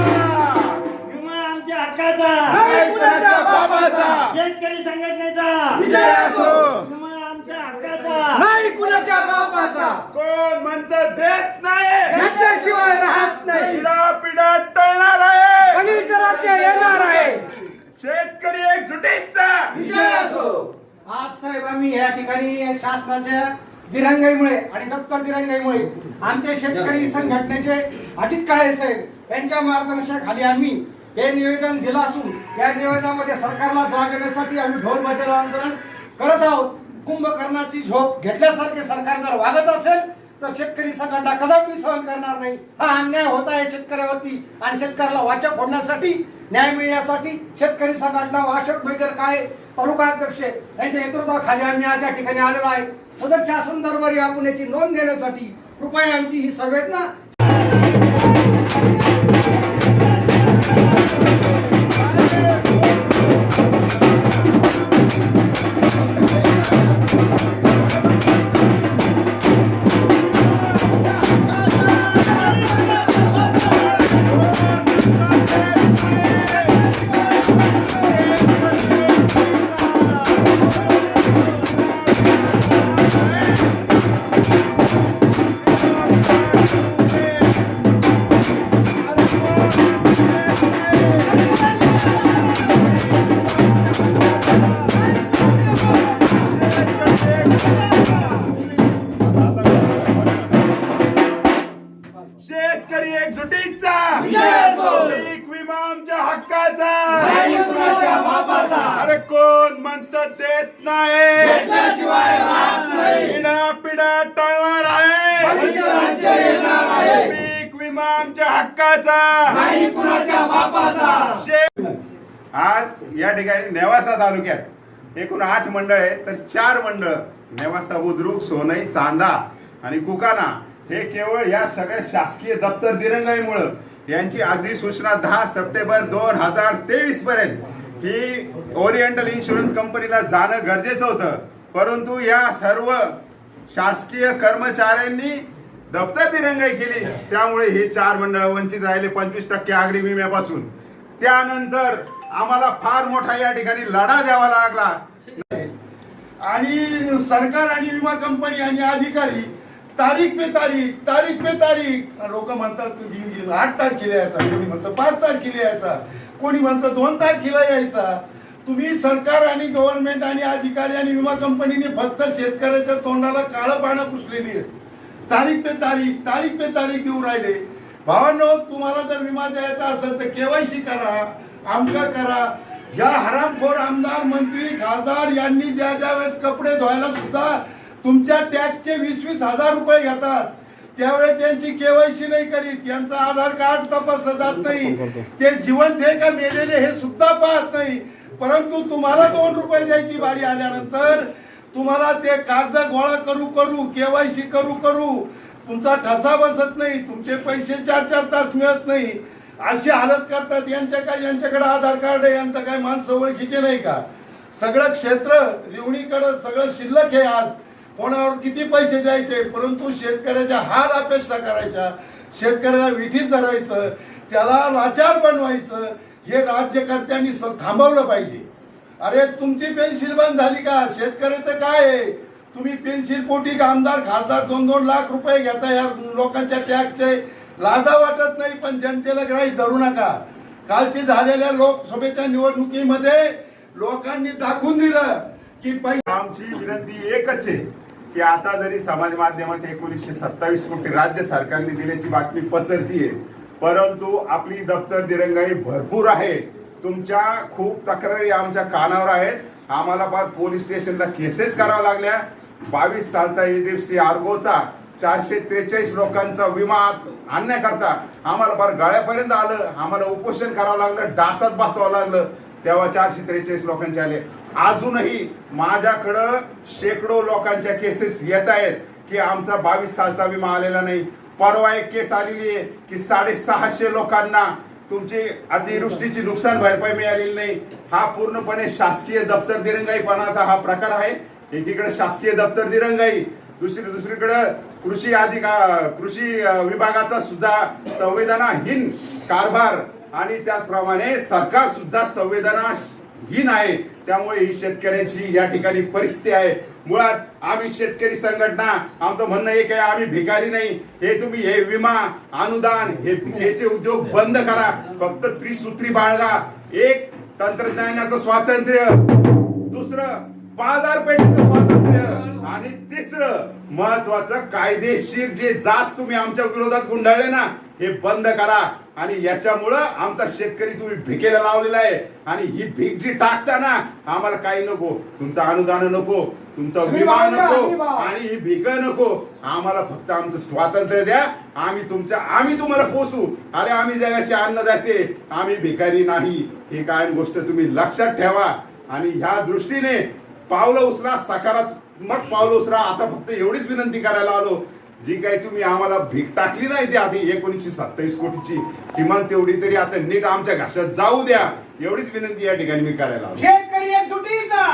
विमा आमच्या हक्काचा नाही कुणाच्या बाबाचा शेतकरी संघटनेचा. विजय असो. आमच्या हक्काचा. नाही कुणाच्या बापाचा. कोण म्हणत देत नाही. राहत नाही. पिढा पिढा टळणार आहे. राज्य येणार आहे. शेतकरी एकजुटीचा. विजय असो. आज साहेब आम्ही या ठिकाणी या शासनाच्या दिरंगाईमुळे आणि दप्तर दिरंगाईमुळे आमचे शेतकरी संघटनेचे अजित काळे साहेब यांच्या मार्गदर्शनाखाली आम्ही हे निवेदन दिलं असून या निवेदनामध्ये सरकारला जाग येण्यासाठी आम्ही ढोल बजाव आंदोलन करत आहोत. कुंभकर्णाची झोप घेतल्यासारखे सरकार जर वागत असेल तर शेतकरी संघटना कदापि सहन करणार नाही. हा अन्याय होत आहे शेतकऱ्यावरती आणि शेतकऱ्याला वाचा फोडण्यासाठी न्याय मिळण्यासाठी शेतकरी संघटना व अशोक बैजर काय तालुका अध्यक्ष यांच्या नेतृत्वाखाली आम्ही आज या ठिकाणी आलेलो आहे. सदर शासन दरबारी आपण याची नोंद घेण्यासाठी कृपया आमची ही संवेदना असो. पीक विमा आमच्या हक्काचा. अरे कोण म्हणत देत नाही. पिढा पिढा टळणार आहे. पीक विमा आमच्या हक्काचा आज या ठिकाणी नेवासा तालुक्यात एकूण आठ मंडळ आहे तर चार मंडळ नेवासा बुद्रुक सोनई चांदा आणि कुकाना हे केवळ या सगळ्या शासकीय दप्तर दिरंगाईमुळं. यांची अधिसूचना दहा सप्टेंबर दोन हजार तेवीस पर्यंत ही ओरिएंटल इन्शुरन्स कंपनीला जाणं गरजेचं होतं. परंतु या सर्व शासकीय कर्मचाऱ्यांनी दप्तर दिरंगाई केली. त्यामुळे हे चार मंडळ वंचित राहिले पंचवीस टक्के आगरी विम्यापासून. त्यानंतर आम्हाला फार मोठा या ठिकाणी लढा द्यावा लागला. आणि सरकार आणि विमा कंपनी आणि अधिकारी तारीख पे तारीख तारीख पे तारीख. लोक म्हणतात तुम्ही आठ तारखेला यायचा. कोणी म्हणतं पाच तारखेला यायचा. कोणी म्हणतं दोन तारखेला यायचा. तुम्ही सरकार आणि गव्हर्नमेंट आणि अधिकारी आणि विमा कंपनीने फक्त शेतकऱ्याच्या तोंडाला काळं पानं पुसलेली आहे तारीख पे तारीख तारीख पे तारीख देऊ राहिले. भावांनो तुम्हाला जर विमा द्यायचा असेल तर केवायसी करा आमका करा. या हरामखोर आमदार मंत्री खासदार यांनी ज्या ज्या वेळेस कपडे धुवायला सुद्धा तुमच्या टॅक्सचे वीस वीस हजार रुपये घेतात. त्यावेळेस त्यांची केवायसी नाही करीत. यांचं आधार कार्ड तपासलं जात नाही. ते जिवंत आहे का मेलेले हे सुद्धा पाहत नाही. परंतु तुम्हाला दोन रुपये द्यायची बारी आल्यानंतर तुम्हाला ते कागद गोळा करू करू केवायसी करू करू. तुमचा ठसा बसत नाही. तुमचे पैसे चार चार तास मिळत नाही. अशी हालत करतात यांच्या काय यांच्याकडे आधार कार्ड आहे. यांचं काय माणसं ओळखीचे नाही का? सगळं क्षेत्र रिवणीकडं सगळं शिल्लक आहे आज. कोणावर किती पैसे द्यायचे परंतु शेतकऱ्याच्या हार अपेक्षा करायच्या शेतकऱ्याला विठीत धरायचं त्याला लाचार बनवायचं हे राज्यकर्त्यांनी स- थांबवलं पाहिजे. अरे तुमची पेन्सिल बंद झाली का? शेतकऱ्याचं काय आहे? तुम्ही पेन्सिल पोटी आमदार खासदार दोन दोन लाख रुपये घेता या लोकांच्या टॅक्सचे लाजा वाटत नाही पण जनतेला ग्राही धरू नका. कालची झालेल्या लोकसभेच्या निवडणुकीमध्ये लोकांनी दाखवून दिलं की पै आमची विनंती एकच आहे. की आता जरी समाज माध्यमात एकोणीसशे सत्तावीस कोटी राज्य सरकारने दिल्याची बातमी पसरतीये परंतु आपली दप्तर दिरंगाई भरपूर आहे. तुमच्या खूप तक्रारी आमच्या कानावर आहेत. आम्हाला फार पोलीस स्टेशनला केसेस कराव्या लागल्या. बावीस सालचा एच एफ सी आर्गोचा चारशे त्रेचाळीस लोकांचा विमा आणण्याकरता आम्हाला फार गळ्यापर्यंत आलं. आम्हाला उपोषण करावं लागलं डासात बसवावं लागलं. तेव्हा चारशे त्रेचाळीस लोकांचे आले. अजूनही माझ्याकडं शेकडो लोकांच्या केसेस येत आहेत की आमचा बावीस सालचा विमा आलेला नाही. परवा एक केस आलेली आहे की साडेसहाशे लोकांना तुमची अतिवृष्टीची नुकसान भरपाई मिळालेली नाही. हा पूर्णपणे शासकीय दप्तर दिरंगाईपणाचा हा प्रकार आहे. एकीकडे शासकीय दप्तर दिरंगाई दुसरी दुसरीकडे कृषी अधिका कृषी विभागाचा सुद्धा संवेदनाहीन कारभार आणि त्याचप्रमाणे सरकार सुद्धा संवेदनाहीन आहे. त्यामुळे ही शेतकऱ्यांची या ठिकाणी परिस्थिती आहे. मुळात आम्ही शेतकरी संघटना आमचं म्हणणं एक आहे आम्ही भिकारी नाही. हे तुम्ही हे विमा अनुदान हे भिकेचे उद्योग बंद करा. फक्त त्रिसूत्री बाळगा. एक तंत्रज्ञानाचं स्वातंत्र्य. दुसरं बाजारपेठेचं स्वातंत्र्य. महत्वाचं कायदेशीर जे जाच तुम्ही आमच्या विरोधात गुंडाळले ना हे बंद करा. आणि याच्यामुळं आमचा शेतकरी तुम्ही भिकेला लावलेला आहे. आणि ही भीक जी टाकता ना आम्हाला काही नको. तुमचं अनुदान नको तुमचा विमा नको. आणि ही भीक नको. आम्हाला फक्त आमचं स्वातंत्र्य द्या. आम्ही तुमच्या आम्ही तुम्हाला पोचू अरे आम्ही जगाचे अन्नदाते. आम्ही भिकारी नाही. ही कायम गोष्ट तुम्ही लक्षात ठेवा. आणि ह्या दृष्टीने पावलं उचला सकारात्मक पावलं उचला. आता फक्त एवढीच विनंती करायला आलो. जी काही तुम्ही आम्हाला भीक टाकली नाही ती आधी एकोणीसशे सत्तावीस कोटीची किमान तेवढी तरी आता नीट आमच्या घाशात जाऊ द्या. एवढीच विनंती या ठिकाणी मी करायला शेतकरी एकजुटीचा